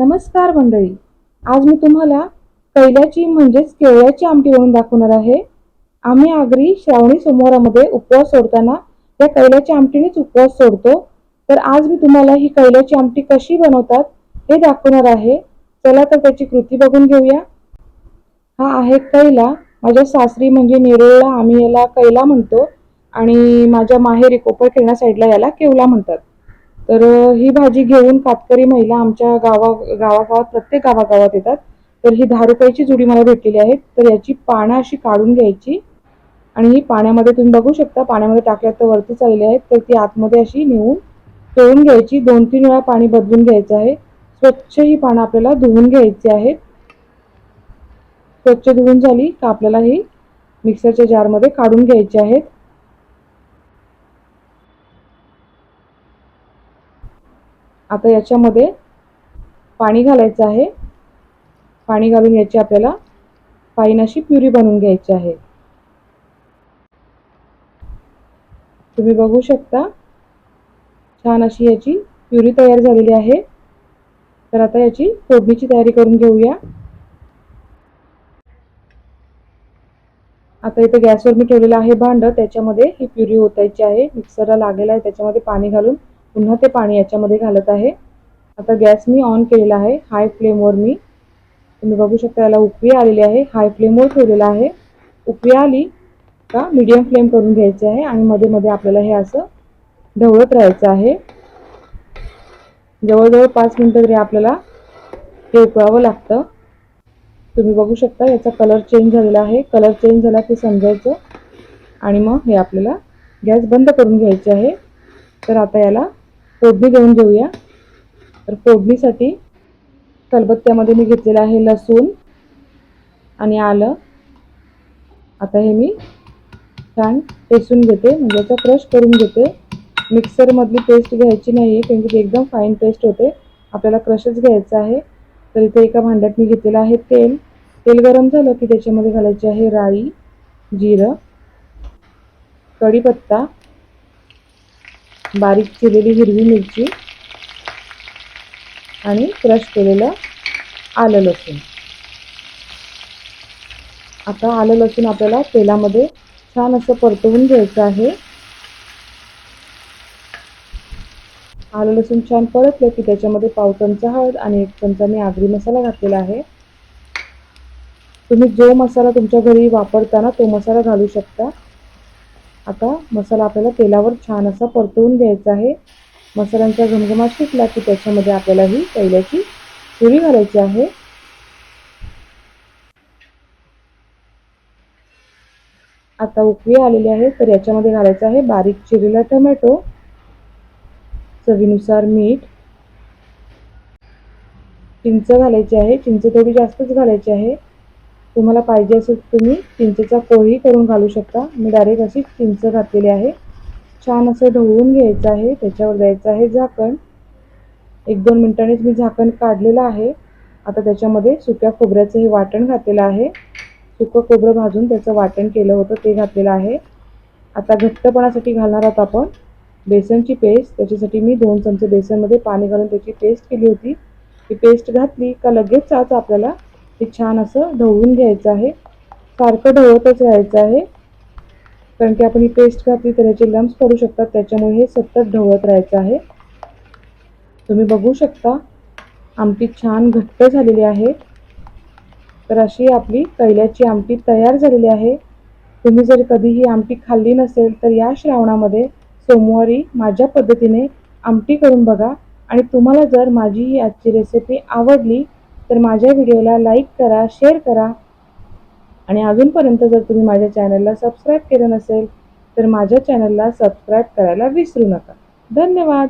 नमस्कार मंडळी. आज मी तुम्हाला कैल्याची म्हणजेच केवळ्याची आमटी बनवून दाखवणार आहे. आम्ही आगरी श्रावणी सोमवारामध्ये उपवास सोडताना या कैल्याच्या आमटीनेच उपवास सोडतो. तर आज मी तुम्हाला ही कैल्याची आमटी कशी बनवतात हे दाखवणार आहे. चला तर त्याची कृती बघून घेऊया. हा आहे कैला. माझ्या सासरी म्हणजे नेरुळला आम्ही याला कैला म्हणतो आणि माझ्या माहेरी कोपर खेळण्या साईडला याला केवला म्हणतात. तर ही भाजी घेऊन कातकरी महिला आमच्या गावा गावागावात प्रत्येक गावागावात येतात. तर ही दहा रुपयाची जुडी मला भेटलेली आहे. तर याची पानं अशी काढून घ्यायची. आणि ही पाण्यामध्ये तुम्ही बघू शकता पाण्यामध्ये टाकल्यात तर वरती चाललेली आहेत. तर ती आतमध्ये अशी नेऊन तळून घ्यायची. दोन तीन वेळा पाणी बदलून घ्यायचं आहे. स्वच्छ ही पानं आपल्याला धुवून घ्यायची आहेत. स्वच्छ धुवून झाली का आपल्याला ही मिक्सरच्या जारमध्ये काढून घ्यायची आहेत. आता याच्यामध्ये पाणी घालायचं आहे. पाणी घालून याची आपल्याला पाईन अशी प्युरी बनवून घ्यायची आहे. तुम्ही बघू शकता छान अशी याची प्युरी तयार झालेली आहे. तर आता याची फोडणीची तयारी करून घेऊया. आता इथे गॅसवर मी ठेवलेलं आहे भांड त्याच्यामध्ये ही प्युरी ओतायची आहे. मिक्सरला लागलेला आहे त्याच्यामध्ये पाणी घालून पुन्हा ते पाणी याच्यामध्ये घालत आहे. आता गॅस मी ऑन केलेला आहे. हाय फ्लेमवर मी. तुम्ही बघू शकता याला उकळी आलेली आहे. हाय फ्लेमवर ठेवलेला आहे. उकळी आली का मीडियम फ्लेम करून घ्यायची आहे आणि मध्ये मध्ये आपल्याला हे असं ढवळत राहायचं आहे. जवळजवळ पाच मिनटं तरी आपल्याला हे उकळावं लागतं. तुम्ही बघू शकता याचा कलर चेंज झालेला आहे. कलर चेंज झाला ते समजायचं. आणि मग हे आपल्याला गॅस बंद करून घ्यायचे आहे. तर आता याला फोडणी देऊन घेऊया. तर फोडणीसाठी कलबत्त्यामध्ये मी घेतलेलं आहे लसूण आणि आलं. आता हे मी छान टेसून घेते. म्हणजे याचा क्रश करून घेते. मिक्सरमधली पेस्ट घ्यायची नाही आहे कारण की ती एकदम फाईन पेस्ट होते. आपल्याला क्रशच घ्यायचं आहे. तर इथे एका भांड्यात मी घेतलेलं आहे तेल. तेल गरम झालं की त्याच्यामध्ये घालायचे आहे राई जिरं कढीपत्ता बारीक चिरलेली हिरवी मिरची आणि क्रश केलेलं आलं लसूण. आता आलं लसूण आपल्याला तेलामध्ये छान असं परतवून घ्यायचं आहे. आलं लसूण छान परतलं की त्याच्यामध्ये पाव चमचा हळद आणि एक चमचा मी आगरी मसाला घातलेला आहे. तुम्ही जो मसाला तुमच्या घरी वापरताना तो मसाला घालू शकता. आता मसाला आपल्याला तेलावर छान असा परतवून घ्यायचा आहे. मसाल्यांचा घमघमाट सुटला की त्याच्यामध्ये आपल्याला ही पहिल्याची पुरी घालायची आहे. आता उकळी आलेली आहे तर याच्यामध्ये घालायचं आहे बारीक चिरलेला टोमॅटो. चवीनुसार मीठ. चिंच घालायची आहे चिंच थोडी जास्तच घालायची आहे. तुम्हाला पाहिजे असेल तुम्ही चिंचेचा पोळी करून घालू शकता. मी डायरेक्ट अशी चिंच घातलेली आहे. छान असं ढवळून घ्यायचं आहे. त्याच्यावर द्यायचं आहे झाकण. एक दोन मिनिटांनीच मी झाकण काढलेलं आहे. आता त्याच्यामध्ये सुक्या खोबऱ्याचं हे वाटण घातलेलं आहे. सुकं खोबरं भाजून त्याचं वाटण केलं होतं ते घातलेलं आहे. आता घट्टपणासाठी घालणार आहोत आपण बेसनची पेस्ट. त्याच्यासाठी मी दोन चमचे बेसनमध्ये पाणी घालून त्याची पेस्ट केली होती. ती पेस्ट घातली का लगेच आज आपल्याला ते छान असं ढवळून घ्यायचं आहे. सारखं ढवळतच राहायचं आहे. कारण की आपण ही पेस्ट घातली तर याचे लम्स पडू शकतात त्याच्यामुळे हे सतत ढवळत राहायचं आहे. तुम्ही बघू शकता आमटी छान घट्ट झालेली आहे. तर अशी आपली कैल्याची आमटी तयार झालेली आहे. तुम्ही जर कधी ही आमटी खाल्ली नसेल तर या श्रावणामध्ये सोमवारी माझ्या पद्धतीने आमटी करून बघा. आणि तुम्हाला जर माझी ही आजची रेसिपी आवडली तर माझ्या व्हिडिओला लाईक करा शेअर करा. आणि अजूनपर्यंत जर तुम्ही माझ्या चॅनलला सबस्क्राईब केलं नसेल तर माझ्या चॅनलला सबस्क्राईब करायला विसरू नका. धन्यवाद.